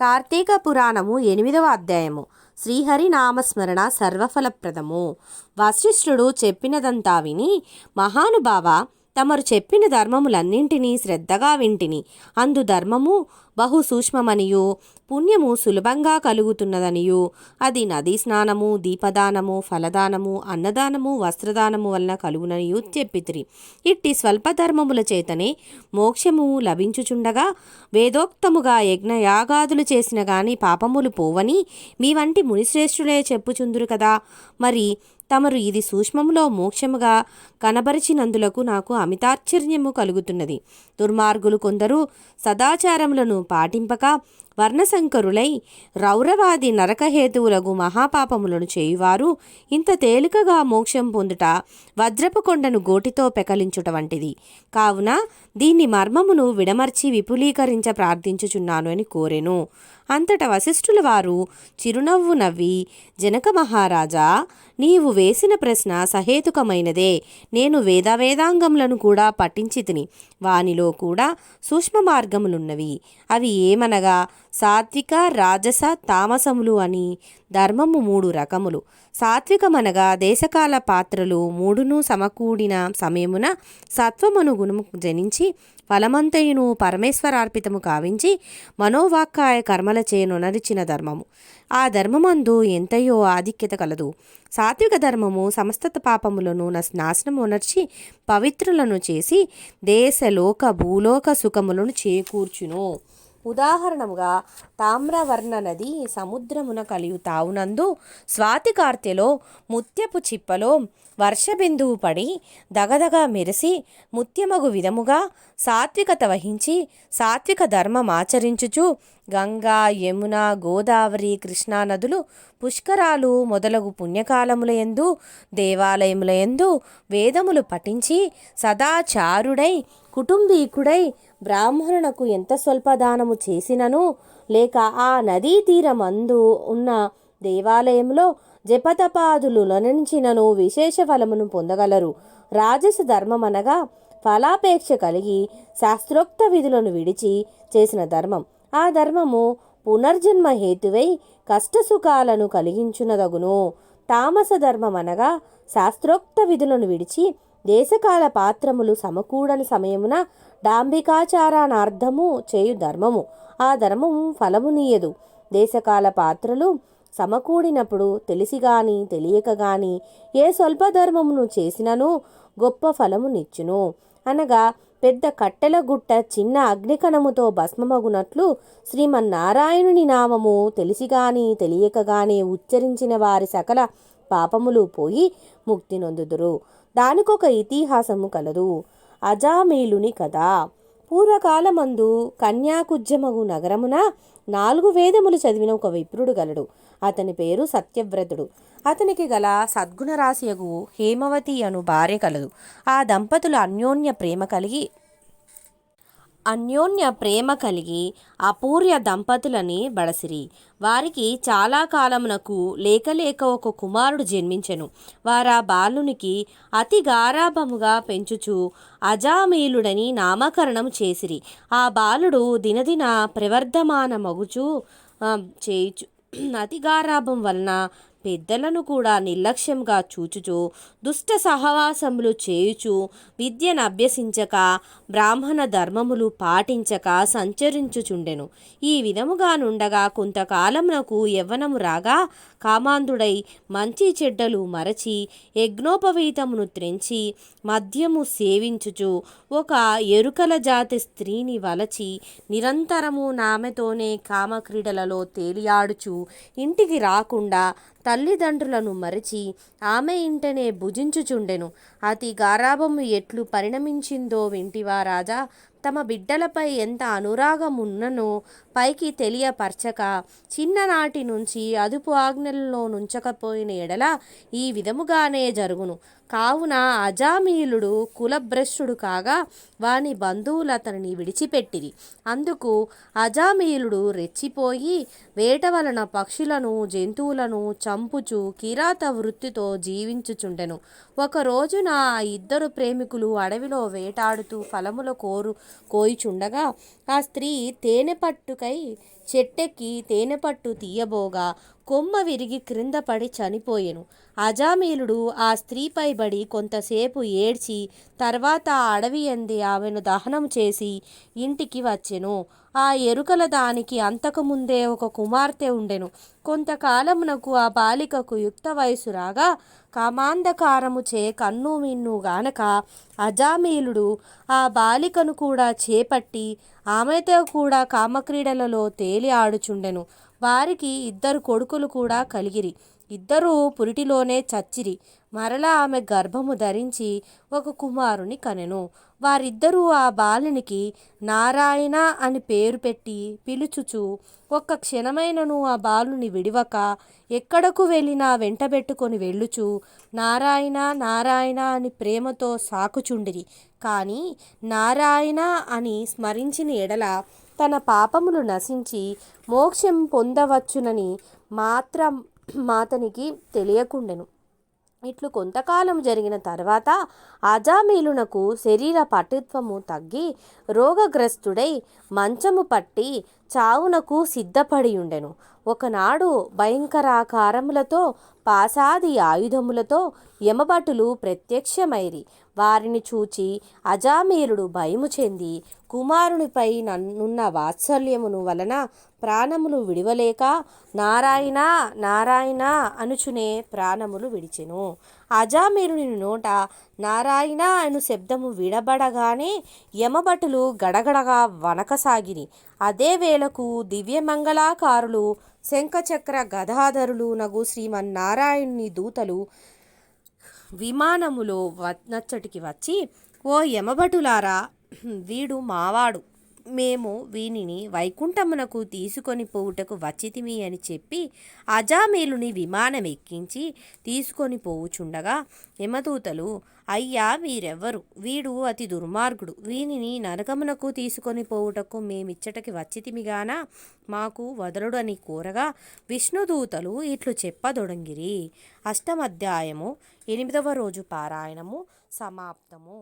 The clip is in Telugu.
కార్తీక పురాణము ఎనిమిదవ అధ్యాయము. శ్రీహరి నామస్మరణ సర్వఫలప్రదము. వశిష్ఠుడు చెప్పినదంతా విని మహానుభావ తమరు చెప్పిన ధర్మములన్నింటినీ శ్రద్ధగా వింటిని. అందు ధర్మము బహు సూక్ష్మమనియు పుణ్యము సులభంగా కలుగుతున్నదనియు. అది నదీ స్నానము దీపదానము ఫలదానము అన్నదానము వస్త్రదానము వలన కలుగుననియు చెప్పితిరి. ఇట్టి స్వల్ప ధర్మముల చేతనే మోక్షము లభించుచుండగా వేదోక్తముగా యజ్ఞయాగాదులు చేసిన గాని పాపములు పోవని మీ వంటి మునిశ్రేష్ఠులే చెప్పుచుందురు కదా. మరి తమరు ఇది సూక్ష్మములో మోక్షముగా కనబరిచినందులకు నాకు అమితాశ్చర్యము కలుగుతున్నది. దుర్మార్గులు కొందరు సదాచారములను పాటింపక వర్ణశంకరులై రౌరవాది నరకహేతువులకు మహాపాపములను చేయువారు ఇంత తేలికగా మోక్షం పొందుట వజ్రపు కొండను గోటితో పెకలించుట వంటిది. కావున దీన్ని మర్మమును విడమర్చి విపులీకరించ ప్రార్థించుచున్నాను అని కోరెను. అంతట వశిష్ఠుల వారు చిరునవ్వు నవ్వి జనక మహారాజా నీవు వేసిన ప్రశ్న సహేతుకమైనదే. నేను వేదవేదాంగములను కూడా పఠించి తిని వానిలో కూడా సూక్ష్మ మార్గములున్నవి అవి ఏమనగా? సాత్విక రాజస తామసములు అని ధర్మము మూడు రకములు. సాత్వికమనగా దేశకాల పాత్రలు మూడును సమకూడిన సమయమున సత్వమను గుణము జనించి ఫలమంతయును పరమేశ్వరార్పితము కావించి మనోవాక్కాయ కర్మల చేనునరిచిన ధర్మము. ఆ ధర్మమందు ఎంతయో ఆధిక్యత కలదు. సాత్విక ధర్మము సమస్త పాపములను నస్- నాశనమునర్చి పవిత్రులను చేసి దేశలోక భూలోక సుఖములను చేకూర్చును. ఉదాహరణముగా తామ్రవర్ణ నది సముద్రమున కలియు తావునందు స్వాతి కార్తెలో ముత్యపు చిప్పలో వర్షబిందువు పడి దగదగ మెరిసి ముత్యమగు విధముగా సాత్వికత వహించి సాత్విక ధర్మం ఆచరించుచు గంగా యమున గోదావరి కృష్ణా నదులు పుష్కరాలు మొదలగు పుణ్యకాలములయందు దేవాలయములయందు వేదములు పఠించి సదాచారుడై కుటుంబీకుడై బ్రాహ్మణునకు ఎంత స్వల్పదానము చేసినను లేక ఆ నదీ తీరమందు ఉన్న దేవాలయంలో జపతపాదులు లనించినను విశేష ఫలమును పొందగలరు. రాజస ధర్మమనగా ఫలాపేక్ష కలిగి శాస్త్రోక్త విధులను విడిచి చేసిన ధర్మం. ఆ ధర్మము పునర్జన్మ హేతువై కష్టసుఖాలను కలిగించునదగును. తామస ధర్మం అనగా శాస్త్రోక్త విధులను విడిచి దేశకాల పాత్రములు సమకూడని సమయమున డాంబికాచారానార్థము చేయు ధర్మము. ఆ ధర్మము ఫలమునీయదు. దేశకాల పాత్రలు సమకూడినప్పుడు తెలిసి గాని తెలియక గాని ఏ స్వల్ప ధర్మమును చేసినను గొప్ప ఫలమునిచ్చును. అనగా పెద్ద కట్టెల గుట్ట చిన్న అగ్నికణముతో భస్మమగునట్లు శ్రీమన్నారాయణుని నామము తెలిసి తెలియకగానే ఉచ్చరించిన వారి సకల పాపములు పోయి ముక్తి నొందుదురు. దానికొక ఇతిహాసము కలదు. అజామేలుని కథ. పూర్వకాలమందు కన్యాకుజ్జమగు నగరమున నాలుగు వేదములు చదివిన ఒక విప్రుడు గలడు. అతని పేరు సత్యవ్రతుడు. అతనికి గల సద్గుణరాశియగు హేమవతి అను భార్య కలదు. ఆ దంపతులు అన్యోన్య ప్రేమ కలిగి అన్యోన్య ప్రేమ కలిగి అపూర్య దంపతులని బడసిరి. వారికి చాలా కాలమునకు లేకలేక ఒక కుమారుడు జన్మించెను. వారా బాలునికి అతి గారాభముగా పెంచుచు అజామీలుడని నామకరణం చేసిరి. ఆ బాలుడు దినదిన ప్రవర్ధమాన మగుచు చేయుచు. అతి గారాభం వలన పెద్దలను కూడా నిర్లక్ష్యంగా చూచుచు దుష్ట సహవాసములు చేయుచు విద్యను అభ్యసించక బ్రాహ్మణ ధర్మములు పాటించక సంచరించుచుండెను. ఈ విధముగా నుండగా కొంతకాలమునకు యవ్వనము రాగా కామాంధుడై మంచి చెడ్డలు మరచి యజ్ఞోపవీతమును త్రెంచి మద్యము సేవించుచు ఒక ఎరుకల జాతి స్త్రీని వలచి నిరంతరము నామెతోనే కామక్రీడలలో తేలియాడుచు ఇంటికి రాకుండా తల్లిదండ్రులను మరచి ఆమె ఇంటనే భుజించుచుండెను. అతి గారాభము ఎట్లు పరిణమించిందో వింటివా రాజా? తమ బిడ్డలపై ఎంత అనురాగం ఉన్ననో పైకి తెలియపరచక చిన్ననాటి నుంచి అదుపు ఆజ్ఞల్లో నుంచకపోయిన ఎడల ఈ విధముగానే జరుగును. కావున అజామీలుడు కులభ్రష్టుడు కాగా వాని బంధువులు అతనిని విడిచిపెట్టిరి. అందుకు అజామీలుడు రెచ్చిపోయి వేట వలన పక్షులను జంతువులను చంపుచు కిరాత వృత్తితో జీవించుచుండెను. ఒకరోజున ఆ ఇద్దరు ప్రేమికులు అడవిలో వేటాడుతూ ఫలముల కోరు కోయిచుండగా ఆ స్త్రీ తేనె పట్టుకై చెట్టెక్కి తేనెపట్టు తీయబోగా కొమ్మ విరిగి క్రింద పడి చనిపోయెను. అజామీలుడు ఆ స్త్రీపై బడి కొంతసేపు ఏడ్చి తర్వాత అడవి ఎంది ఆమెను దహనం చేసి ఇంటికి వచ్చెను. ఆ ఎరుకల దానికి అంతకుముందే ఒక కుమార్తె ఉండెను. కొంతకాలమునకు ఆ బాలికకు యుక్త వయసు రాగా కామాంధకారము చే కన్ను మిన్ను గానక అజామీలుడు ఆ బాలికను కూడా చేపట్టి ఆమెతో కూడా కామక్రీడలలో తేలి ఆడుచుండెను. వారికి ఇద్దరు కొడుకులు కూడా కలిగిరి. ఇద్దరూ పురిటిలోనే చచ్చిరి. మరలా ఆమె గర్భము ధరించి ఒక కుమారుని కనెను. వారిద్దరూ ఆ బాలునికి నారాయణ అని పేరు పెట్టి పిలుచుచు ఒక్క క్షణమైనను ఆ బాలుని విడివక ఎక్కడకు వెళ్ళినా వెంటబెట్టుకొని వెళ్ళుచు నారాయణ నారాయణ అని ప్రేమతో సాకుచుండిరి. కానీ నారాయణ అని స్మరించిన ఎడల తన పాపములు నశించి మోక్షం పొందవచ్చునని మాత్రం మాతనికి తెలియకుండెను. ఇట్లు కొంతకాలం జరిగిన తర్వాత అజామీలునకు శరీర పటుత్వము తగ్గి రోగగ్రస్తుడై మంచము పట్టి చావునకు సిద్ధపడియుండెను ఒకనాడు భయంకరాకారములతో పాసాది ఆయుధములతో యమభటులు ప్రత్యక్షమైరి. వారిని చూచి అజామీరుడు భయము చెంది కుమారునిపై నన్నున్న వాత్సల్యమును వలన ప్రాణములు విడివలేక నారాయణ నారాయణ అనుచునే ప్రాణములు విడిచెను. అజామీరుని నోట నారాయణ అను శబ్దము విడబడగానే యమభటులు గడగడగా వనకసాగిరి. అదే వేళకు దివ్యమంగళాకారులు శంఖచక్ర గదాధరులు నగు శ్రీమన్నారాయణుని దూతలు విమానములో నచ్చటికి వచ్చి ఓ యమభటులారా వీడు మావాడు. మేము వీనిని వైకుంఠమునకు తీసుకొని పోవుటకు వచ్చితిమి అని చెప్పి అజామేలుని విమానం ఎక్కించి తీసుకొని పోవుచుండగా యమదూతలు అయ్యా మీరెవ్వరు? వీడు అతి దుర్మార్గుడు. వీనిని నరకమునకు తీసుకొని పోవుటకు మేమిచ్చటకి వచ్చితిమిగాన? మాకు వదలుడు అని కోరగా విష్ణుదూతలు ఇట్లు చెప్పదొడంగిరి. అష్టమధ్యాయము ఎనిమిదవ రోజు పారాయణము సమాప్తము.